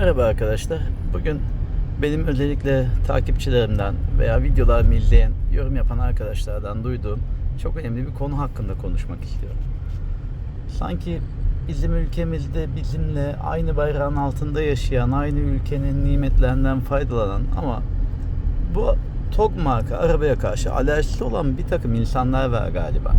Merhaba arkadaşlar. Bugün benim özellikle takipçilerimden veya videolarımı izleyen, yorum yapan arkadaşlardan duyduğum çok önemli bir konu hakkında konuşmak istiyorum. Sanki bizim ülkemizde bizimle aynı bayrağın altında yaşayan, aynı ülkenin nimetlerinden faydalanan ama bu TOG marka arabaya karşı alerjisi olan bir takım insanlar var galiba.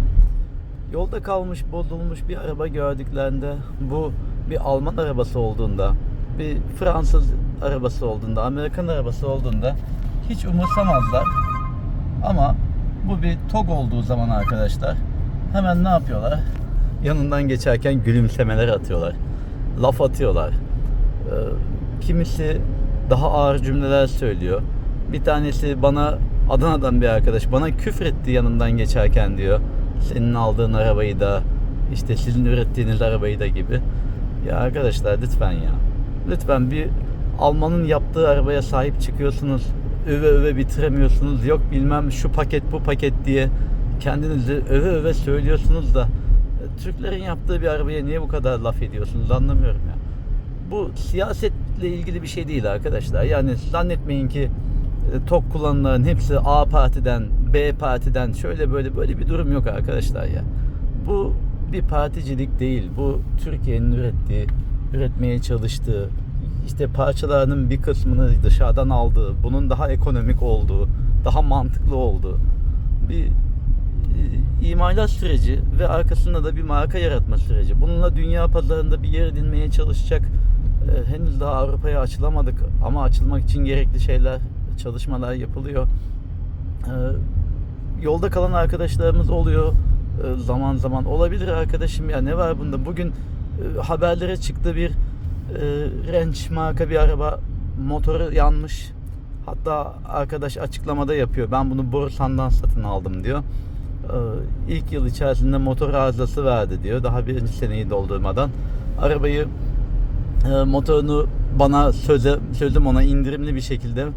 Yolda kalmış, bozulmuş bir araba gördüklerinde bu bir Alman arabası olduğunda, bir Fransız arabası olduğunda, Amerikan arabası olduğunda hiç umursamazlar. Ama bu bir TOG olduğu zaman arkadaşlar hemen ne yapıyorlar? Yanından geçerken gülümsemeler atıyorlar. Laf atıyorlar. Ee, kimisi daha ağır cümleler söylüyor. Bir tanesi bana Adana'dan bir arkadaş bana küfretti yanımdan geçerken diyor. Senin aldığın arabayı da işte sizin ürettiğiniz arabayı da gibi. Ya arkadaşlar lütfen ya. Lütfen bir Alman'ın yaptığı arabaya sahip çıkıyorsunuz. Öve öve bitiremiyorsunuz. Yok bilmem şu paket bu paket diye kendinizi öve öve söylüyorsunuz da e, Türklerin yaptığı bir arabaya niye bu kadar laf ediyorsunuz anlamıyorum ya. Bu siyasetle ilgili bir şey değil arkadaşlar. Yani zannetmeyin ki e, TOK kullananların hepsi A partiden, B partiden şöyle böyle böyle bir durum yok arkadaşlar ya. Bu bir particilik değil. Bu Türkiye'nin ürettiği, üretmeye çalıştığı, işte parçalarının bir kısmını dışarıdan aldığı, bunun daha ekonomik olduğu, daha mantıklı olduğu bir e, imalat süreci ve arkasında da bir marka yaratma süreci. Bununla dünya pazarında bir yer edinmeye çalışacak e, henüz daha Avrupa'ya açılamadık ama açılmak için gerekli şeyler, çalışmalar yapılıyor. E, yolda kalan arkadaşlarımız oluyor zaman zaman. Olabilir arkadaşım ya ne var bunda? Bugün haberlere çıktı bir Range marka bir araba motoru yanmış. Hatta arkadaş açıklamada yapıyor. Ben bunu Borusan'dan satın aldım diyor. Ee, ilk yıl içerisinde motor arızası verdi diyor. Daha birinci seneyi doldurmadan. Arabayı e, motorunu bana söze, sözüm ona indirimli bir şekilde e,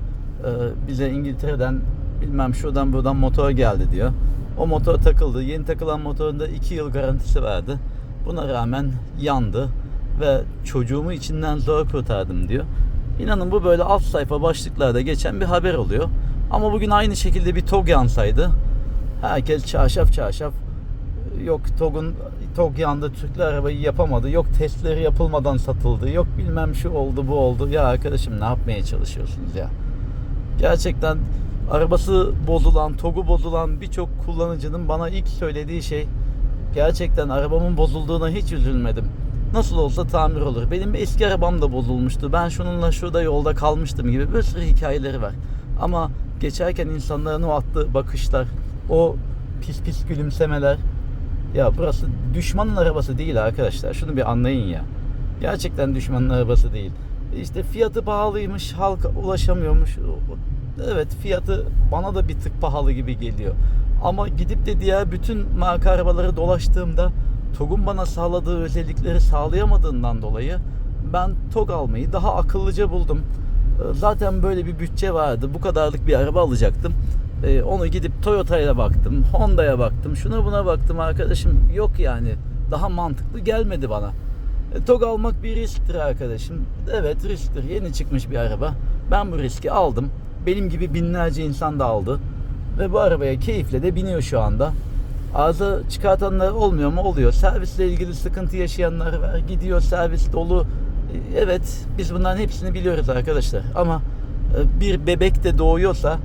bize İngiltere'den bilmem şuradan buradan motor geldi diyor. O motor takıldı. Yeni takılan motorunda 2 yıl garantisi verdi. Buna rağmen yandı ve çocuğumu içinden zor kurtardım diyor. İnanın bu böyle alt sayfa başlıklarda geçen bir haber oluyor. Ama bugün aynı şekilde bir TOG yansaydı herkes çarşaf çarşaf yok TOG'un TOG yandı Türkler arabayı yapamadı yok testleri yapılmadan satıldı yok bilmem şu oldu bu oldu ya arkadaşım ne yapmaya çalışıyorsunuz ya gerçekten arabası bozulan TOG'u bozulan birçok kullanıcının bana ilk söylediği şey gerçekten arabamın bozulduğuna hiç üzülmedim nasıl olsa tamir olur benim eski arabam da bozulmuştu ben şununla şurada yolda kalmıştım gibi bir sürü hikayeleri var ama geçerken insanların o attığı bakışlar o pis pis gülümsemeler ya burası düşmanın arabası değil arkadaşlar. Şunu bir anlayın ya. Gerçekten düşmanın arabası değil. İşte fiyatı pahalıymış, halk ulaşamıyormuş. Evet fiyatı bana da bir tık pahalı gibi geliyor. Ama gidip de diğer bütün marka arabaları dolaştığımda TOG'un bana sağladığı özellikleri sağlayamadığından dolayı ben TOG almayı daha akıllıca buldum. Zaten böyle bir bütçe vardı. Bu kadarlık bir araba alacaktım. Ee, onu gidip Toyota'ya baktım, Honda'ya baktım, şuna buna baktım arkadaşım. Yok yani. Daha mantıklı gelmedi bana. E, TOG almak bir risktir arkadaşım. Evet risktir. Yeni çıkmış bir araba. Ben bu riski aldım. Benim gibi binlerce insan da aldı. Ve bu arabaya keyifle de biniyor şu anda. Arıza çıkartanlar olmuyor mu? Oluyor. Servisle ilgili sıkıntı yaşayanlar var. Gidiyor servis dolu. E, Evet biz bunların hepsini biliyoruz arkadaşlar. Ama e, bir bebek de doğuyorsa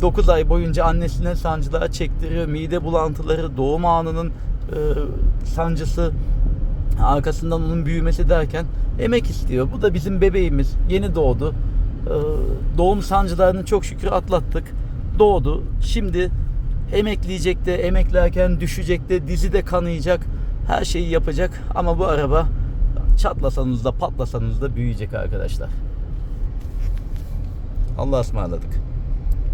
9 ay boyunca annesine sancılar çektiriyor. Mide bulantıları, doğum anının e, sancısı, arkasından onun büyümesi derken emek istiyor. Bu da bizim bebeğimiz. Yeni doğdu. E, doğum sancılarını çok şükür atlattık. Doğdu. Şimdi emekleyecek de, emeklerken düşecek de, dizi de kanayacak. Her şeyi yapacak. Ama bu araba çatlasanız da patlasanız da büyüyecek arkadaşlar. Allah'a ısmarladık.